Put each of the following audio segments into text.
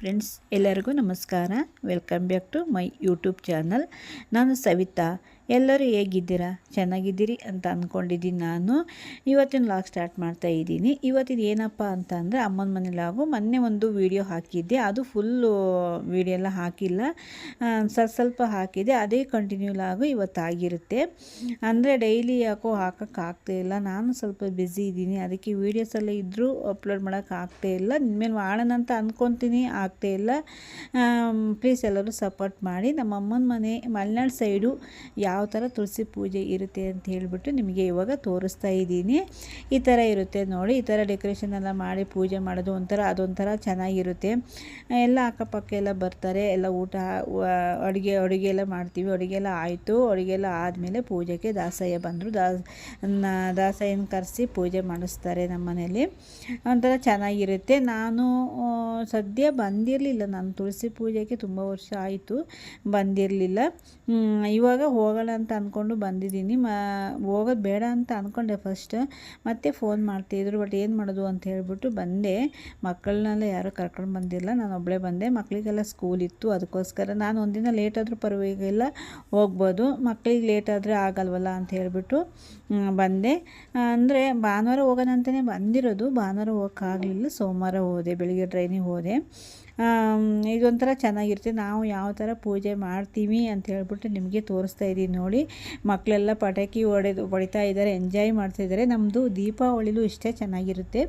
Friends ಎಲ್ಲರಿಗೂ ನಮಸ್ಕಾರ. Welcome back to my YouTube channel. ನಾನು ಸವಿತಾ. ಎಲ್ಲರೂ ಹೇಗಿದ್ದೀರಾ? ಚೆನ್ನಾಗಿದ್ದೀರಿ ಅಂತ ಅಂದ್ಕೊಂಡಿದ್ದೀನಿ ನಾನು. ಇವತ್ತಿನ ಲಾಗ್ ಸ್ಟಾರ್ಟ್ ಮಾಡ್ತಾ ಇದ್ದೀನಿ. ಇವತ್ತಿನ ಏನಪ್ಪ ಅಂತ ಅಂದರೆ ಅಮ್ಮನ ಮನೆ ಲಾಗು ಮೊನ್ನೆ ಒಂದು ವಿಡಿಯೋ ಹಾಕಿದ್ದೆ. ಅದು ಫುಲ್ಲು ವಿಡಿಯೋ ಎಲ್ಲ ಹಾಕಿಲ್ಲ. ಸ್ವಲ್ಪ ಸ್ವಲ್ಪ ಹಾಕಿದೆ ಅದೇ ಕಂಟಿನ್ಯೂ ಲಾಗು ಇವತ್ತಾಗಿರುತ್ತೆ. ಅಂದರೆ ಡೈಲಿ ಯಾಕೋ ಹಾಕೋಕ್ಕೆ ಆಗ್ತಾ ಇಲ್ಲ. ನಾನು ಸ್ವಲ್ಪ ಬ್ಯುಸಿ ಇದ್ದೀನಿ. ಅದಕ್ಕೆ ವೀಡಿಯೋಸ್ ಎಲ್ಲ ಇದ್ದರೂ ಅಪ್ಲೋಡ್ ಮಾಡೋಕ್ಕೆ ಆಗ್ತಾ ಇಲ್ಲ. ನಿಮ್ಮೇಲೆ ಮಾಡೋಣ ಅಂತ ಅಂದ್ಕೊತೀನಿ ಆಗ್ತಾ ಇಲ್ಲ. ಪ್ಲೀಸ್ ಎಲ್ಲರೂ ಸಪೋರ್ಟ್ ಮಾಡಿ. ನಮ್ಮ ಅಮ್ಮನ ಮನೆ ಮಲೆನಾಡು ಸೈಡು ಯಾವ ಥರ ತುಳಸಿ ಪೂಜೆ ಇರುತ್ತೆ ಅಂತ ಹೇಳಿಬಿಟ್ಟು ನಿಮಗೆ ಇವಾಗ ತೋರಿಸ್ತಾ ಇದ್ದೀನಿ. ಈ ಥರ ಇರುತ್ತೆ ನೋಡಿ, ಈ ಥರ ಡೆಕೋರೇಷನ್ ಎಲ್ಲ ಮಾಡಿ ಪೂಜೆ ಮಾಡೋದು ಒಂಥರ, ಅದೊಂಥರ ಚೆನ್ನಾಗಿರುತ್ತೆ. ಎಲ್ಲ ಅಕ್ಕಪಕ್ಕ ಎಲ್ಲ ಬರ್ತಾರೆ, ಎಲ್ಲ ಊಟ ಅಡುಗೆ ಅಡುಗೆ ಎಲ್ಲ ಮಾಡ್ತೀವಿ. ಅಡುಗೆ ಎಲ್ಲ ಆಯಿತು, ಅಡುಗೆ ಎಲ್ಲ ಆದಮೇಲೆ ಪೂಜೆಗೆ ದಾಸಯ್ಯ ಬಂದರು. ದಾ ನ- ದಾಸಯ್ಯನ ಕರೆಸಿ ಪೂಜೆ ಮಾಡಿಸ್ತಾರೆ ನಮ್ಮ ಮನೇಲಿ ಒಂಥರ ಚೆನ್ನಾಗಿರುತ್ತೆ. ನಾನು ಸದ್ಯ ಬಂದಿರಲಿಲ್ಲ. ನಾನು ತುಳಸಿ ಪೂಜೆಗೆ ತುಂಬ ವರ್ಷ ಆಯಿತು, ಬಂದಿರಲಿಲ್ಲ. ಇವಾಗ ಹೋಗೋಣ ಅಂತ ಅಂದ್ಕೊಂಡು ಬಂದಿದ್ದೀನಿ. ಮ, ಹೋಗೋದು ಬೇಡ ಅಂತ ಅಂದ್ಕೊಂಡೆ ಫಸ್ಟ್ ಮತ್ತೆ ಫೋನ್ ಮಾಡ್ತಿದ್ರು ಬಟ್ ಏನು ಮಾಡೋದು ಅಂತ ಹೇಳ್ಬಿಟ್ಟು ಬಂದೆ. ಮಕ್ಕಳನ್ನೆಲ್ಲ ಯಾರೂ ಕರ್ಕೊಂಡು ಬಂದಿಲ್ಲ. ನಾನು ಒಬ್ಬಳೇ ಬಂದೆ. ಮಕ್ಕಳಿಗೆಲ್ಲ ಸ್ಕೂಲ್ ಇತ್ತು. ಅದಕ್ಕೋಸ್ಕರ ನಾನು ಒಂದಿನ ಲೇಟ್ ಆದರೂ ಪರವಾಗಿಲ್ಲ, ಹೋಗ್ಬೋದು. ಮಕ್ಕಳಿಗೆ ಲೇಟ್ ಆದರೆ ಆಗಲ್ವಲ್ಲ ಅಂತ ಹೇಳಿಬಿಟ್ಟು ಬಂದೆ. ಅಂದರೆ ಭಾನುವಾರ ಹೋಗೋಣ ಅಂತಲೇ ಬಂದಿರೋದು. ಭಾನುವಾರ ಹೋಗೋಕ್ಕಾಗಲಿಲ್ಲ. ಸೋಮವಾರ ಹೋದೆ. ಬೆಳಿಗ್ಗೆ ಟ್ರೈನಿಗೆ ಹೋದೆ. ಇದೊಂಥರ ಚೆನ್ನಾಗಿರುತ್ತೆ. ನಾವು ಯಾವ ಥರ ಪೂಜೆ ಮಾಡ್ತೀವಿ ಅಂತ ಹೇಳ್ಬಿಟ್ಟು ನಿಮಗೆ ತೋರಿಸ್ತಾ ಇದ್ದೀನಿ ನೋಡಿ. ಮಕ್ಕಳೆಲ್ಲ ಪಟಾಕಿ ಹೊಡೆದು ಹೊಡಿತಾ ಇದ್ದಾರೆ, ಎಂಜಾಯ್ ಮಾಡ್ತಾ ಇದ್ದಾರೆ. ನಮ್ಮದು ದೀಪಾವಳಿಲೂ ಇಷ್ಟೇ ಚೆನ್ನಾಗಿರುತ್ತೆ.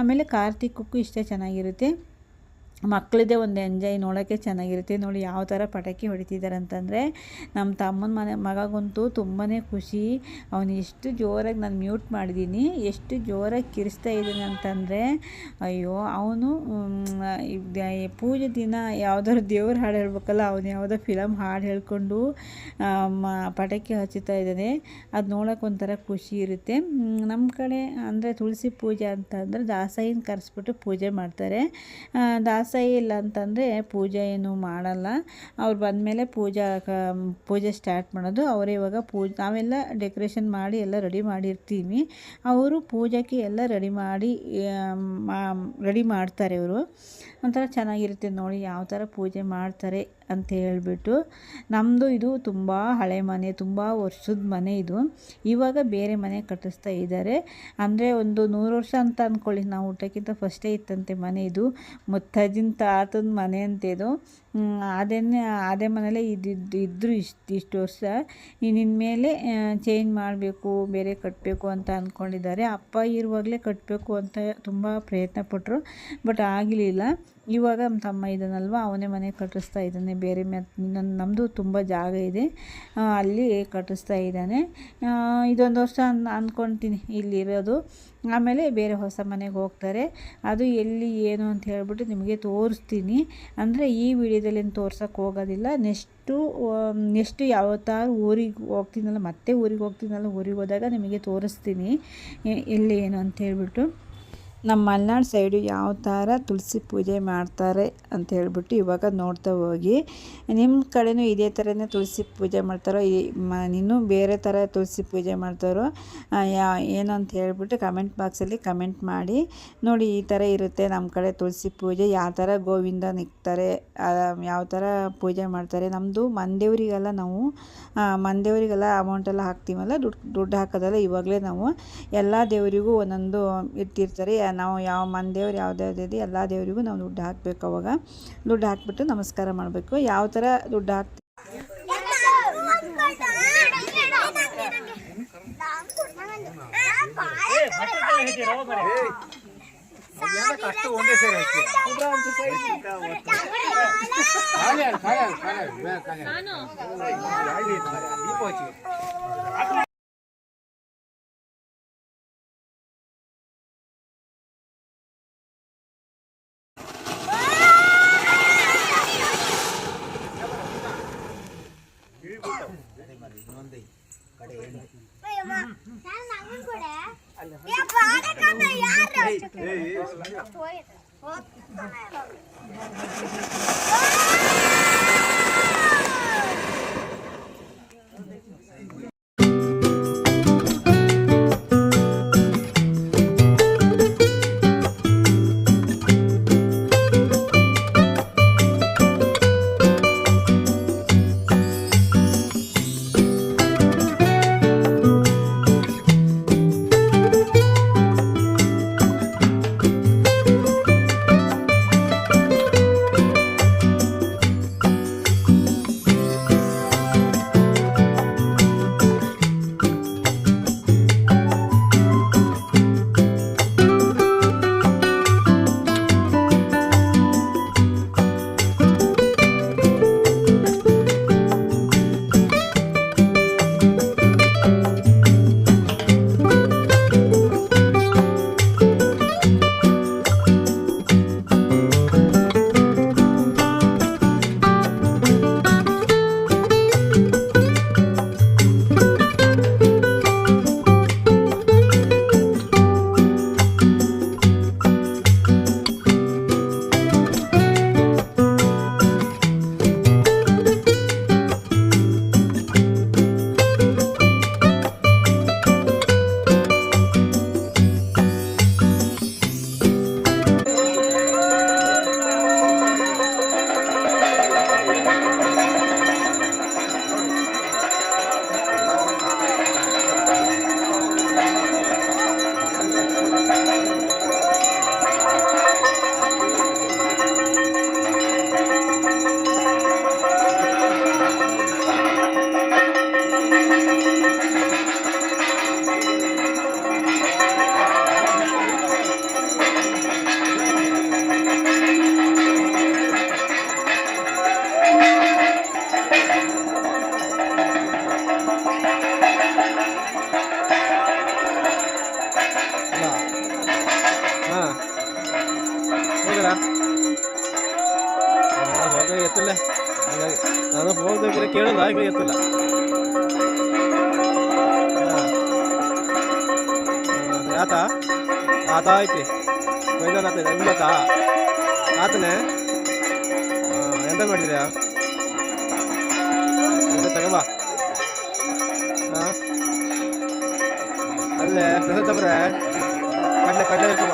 ಆಮೇಲೆ ಕಾರ್ತಿಕಕ್ಕೂ ಇಷ್ಟೇ ಚೆನ್ನಾಗಿರುತ್ತೆ. ಮಕ್ಕಳದೇ ಒಂದು ಎಂಜಾಯ್ ನೋಡೋಕ್ಕೆ ಚೆನ್ನಾಗಿರುತ್ತೆ. ನೋಡಿ ಯಾವ ಥರ ಪಟಾಕಿ ಹೊಡಿತಿದ್ದಾರೆ ಅಂತಂದರೆ ನಮ್ಮ ತಮ್ಮನ ಮನೆ ಮಗಗಂತೂ ತುಂಬಾ ಖುಷಿ. ಅವನು ಎಷ್ಟು ಜೋರಾಗಿ ನಾನು ಮ್ಯೂಟ್ ಮಾಡಿದ್ದೀನಿ ಎಷ್ಟು ಜೋರಾಗಿ ಕಿರಿಸ್ತಾ ಇದ್ದೀನಿ ಅಂತಂದರೆ ಅಯ್ಯೋ ಅವನು ಪೂಜೆ ದಿನ ಯಾವ್ದಾದ್ರು ದೇವ್ರ ಹಾಡು ಹೇಳ್ಬೇಕಲ್ಲ ಅವನು ಯಾವುದೋ ಫಿಲಮ್ ಹಾಡು ಹೇಳ್ಕೊಂಡು ಪಟಾಕಿ ಹಚ್ಚುತ್ತಾ ಇದ್ದಾನೆ. ಅದು ನೋಡೋಕೆ ಒಂಥರ ಖುಷಿ ಇರುತ್ತೆ. ನಮ್ಮ ಕಡೆ ಅಂದರೆ ತುಳಸಿ ಪೂಜೆ ಅಂತಂದರೆ ದಾಸಾಯಿನ ಕರೆಸ್ಬಿಟ್ಟು ಪೂಜೆ ಮಾಡ್ತಾರೆ. ಆ, ದಾಸಯ್ಯ ಇಲ್ಲ ಅಂತಂದರೆ ಪೂಜೆ ಏನು ಮಾಡಲ್ಲ. ಅವ್ರು ಬಂದಮೇಲೆ ಪೂಜಾ ಪೂಜೆ ಸ್ಟಾರ್ಟ್ ಮಾಡೋದು. ಅವರೇ ಇವಾಗ ಪೂಜೆ, ನಾವೆಲ್ಲ ಡೆಕೋರೇಷನ್ ಮಾಡಿ ಎಲ್ಲ ರೆಡಿ ಮಾಡಿರ್ತೀವಿ. ಅವರು ಪೂಜೆಗೆ ಎಲ್ಲ ರೆಡಿ ಮಾಡಿ ರೆಡಿ ಮಾಡ್ತಾರೆ ಅವರು ಒಂಥರ ಚೆನ್ನಾಗಿರುತ್ತೆ ನೋಡಿ ಯಾವ ಥರ ಪೂಜೆ ಮಾಡ್ತಾರೆ. ಅಂತ ಹೇಳ್ಬಿಟ್ಟು ನಮ್ಮದು ಇದು ತುಂಬ ಹಳೆ ಮನೆ, ತುಂಬ ವರ್ಷದ ಮನೆ ಇದು. ಇವಾಗ ಬೇರೆ ಮನೆ ಕಟ್ಟಿಸ್ತಾ ಇದ್ದಾರೆ ಅಂದರೆ ಒಂದು ನೂರು ವರ್ಷ ಅಂತ ಅಂದ್ಕೊಳ್ಳಿ ನಾವು ಊಟಕ್ಕಿಂತ ಫಸ್ಟೇ ಇತ್ತಂತೆ ಮನೆ ಇದು. ಮುತ್ತಜ್ಜಿನ ತಾತನ ಮನೆ ಅಂತ ಇದು. ಅದನ್ನೇ ಅದೇನೇ, ಅದೇ ಮನೇಲೇ ಇದ್ದಿದ್ದು ಇದ್ದರು ಇಷ್ಟು ಇಷ್ಟು ವರ್ಷ. ಇನ್ನಿನ ಮೇಲೆ ಚೇಂಜ್ ಮಾಡಬೇಕು, ಬೇರೆ ಕಟ್ಟಬೇಕು ಅಂತ ಅಂದ್ಕೊಂಡಿದ್ದಾರೆ ಅಪ್ಪ ಇರುವಾಗಲೇ ಕಟ್ಟಬೇಕು ಅಂತ ತುಂಬ ಪ್ರಯತ್ನ ಪಟ್ಟರು ಬಟ್ ಆಗಲಿಲ್ಲ ಇವಾಗ ನಮ್ಮ ತಮ್ಮ ಇದ್ದಾನಲ್ವ, ಅವನೇ ಮನೆ ಕಟ್ಟಿಸ್ತಾ ಇದ್ದಾನೆ. ಬೇರೆ ನನ್ನ ನಮ್ಮದು ತುಂಬ ಜಾಗ ಇದೆ. ಅಲ್ಲಿ ಕಟ್ಟಿಸ್ತಾ ಇದ್ದಾನೆ. ಇದೊಂದು ವರ್ಷ ಅನ್ ಅಂದ್ಕೊಳ್ತೀನಿ ಇಲ್ಲಿರೋದು. ಆಮೇಲೆ ಬೇರೆ ಹೊಸ ಮನೆಗೆ ಹೋಗ್ತಾರೆ. ಅದು ಎಲ್ಲಿ, ಏನು ಅಂತ ಹೇಳ್ಬಿಟ್ಟು ನಿಮಗೆ ತೋರಿಸ್ತೀನಿ. ಅಂದರೆ ಈ ವಿಡಿಯೋದಲ್ಲಿ ಏನು ತೋರ್ಸೋಕ್ಕೆ ಹೋಗೋದಿಲ್ಲ. ನೆಕ್ಸ್ಟು ನೆಕ್ಸ್ಟು ಯಾವತ್ತಾರು ಊರಿಗೆ ಹೋಗ್ತೀನಲ್ಲ, ಮತ್ತೆ ಊರಿಗೆ ಹೋಗ್ತೀನಲ್ಲ, ಊರಿಗೆ ಹೋದಾಗ ನಿಮಗೆ ತೋರಿಸ್ತೀನಿ. ಎಲ್ಲಿ, ಏನು ಅಂತ ಹೇಳ್ಬಿಟ್ಟು. ನಮ್ಮ ಮಲೆನಾಡು ಸೈಡು ಯಾವ ಥರ ತುಳಸಿ ಪೂಜೆ ಮಾಡ್ತಾರೆ ಅಂತ ಹೇಳ್ಬಿಟ್ಟು ಇವಾಗ ನೋಡ್ತಾ ಹೋಗಿ. ನಿಮ್ಮ ಕಡೆನೂ ಇದೇ ಥರನೇ ತುಳಸಿ ಪೂಜೆ ಮಾಡ್ತಾರೋ? ಇನ್ನೂ ಬೇರೆ ಥರ ತುಳಸಿ ಪೂಜೆ ಮಾಡ್ತಾರೋ? ಯಾ, ಏನು ಅಂತ ಹೇಳ್ಬಿಟ್ಟು ಕಮೆಂಟ್ ಬಾಕ್ಸಲ್ಲಿ ಕಮೆಂಟ್ ಮಾಡಿ. ನೋಡಿ, ಈ ಥರ ಇರುತ್ತೆ ನಮ್ಮ ಕಡೆ ತುಳಸಿ ಪೂಜೆ. ಯಾವ ಥರ ಗೋವಿಂದ ನಿಕ್ತಾರೆ ಯಾವ ಥರ ಪೂಜೆ ಮಾಡ್ತಾರೆ? ನಮ್ಮದು ಮಂದೇವರಿಗೆಲ್ಲ ನಾವು ಮಂದೇವರಿಗೆಲ್ಲ ಅಮೌಂಟೆಲ್ಲ ಹಾಕ್ತೀವಲ್ಲ? ದುಡ್ಡು ದುಡ್ಡು ಹಾಕೋದಲ್ಲ ಇವಾಗಲೇ ನಾವು ಎಲ್ಲ ದೇವರಿಗೂ ಒಂದೊಂದು ಇಟ್ಟಿರ್ತಾರೆ. ನಾವು ಯಾವ ಮನೆ ದೇವ್ರು ಯಾವ್ದ್ಯಾವ್ದಿದೆ ಎಲ್ಲ ದೇವರಿಗೂ ನಾವು ದುಡ್ಡು ಹಾಕಬೇಕು ಅವಾಗ. ದುಡ್ಡು ಹಾಕ್ಬಿಟ್ಟು ನಮಸ್ಕಾರ ಮಾಡಬೇಕು. ಯಾವ ಥರ ದುಡ್ಡು ಹಾಕ್ತೀವಿ 我要吃饭了 ಆತ ಐತಿ ಮೈದಾನ ಆತ ಹೆಂಗತ್ತ ಆತನೇ ಎಂತ ಮಾಡಿದ್ಯಾ ಎಂತ ತಗೋಬಾ ಹಾಂ ಅಲ್ಲೇ ಪ್ರಸಾದ್ ತಬ್ರೆ ಕಡಲೆ ಕಡಲೆ ಇರ್ತವ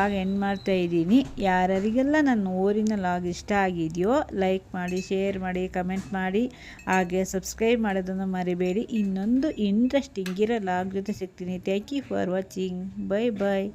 ಲಾಗ್ ಎಂಡ್ ಮಾಡ್ತಾ ಇದ್ದೀನಿ? ಯಾರ್ಯಾರಿಗೆಲ್ಲ ನನ್ನ ಊರಿನ ಲಾಗ್ ಇಷ್ಟ ಆಗಿದೆಯೋ ಲೈಕ್ ಮಾಡಿ ಶೇರ್ ಮಾಡಿ ಕಮೆಂಟ್ ಮಾಡಿ, ಹಾಗೆ ಸಬ್ಸ್ಕ್ರೈಬ್ ಮಾಡೋದನ್ನು ಮರಿಬೇಡಿ. ಇನ್ನೊಂದು ಇಂಟ್ರೆಸ್ಟಿಂಗ್ ಇರೋ ಲಾಗ್ ಜೊತೆ ಸಿಗ್ತೀನಿ. Thank you for watching bye bye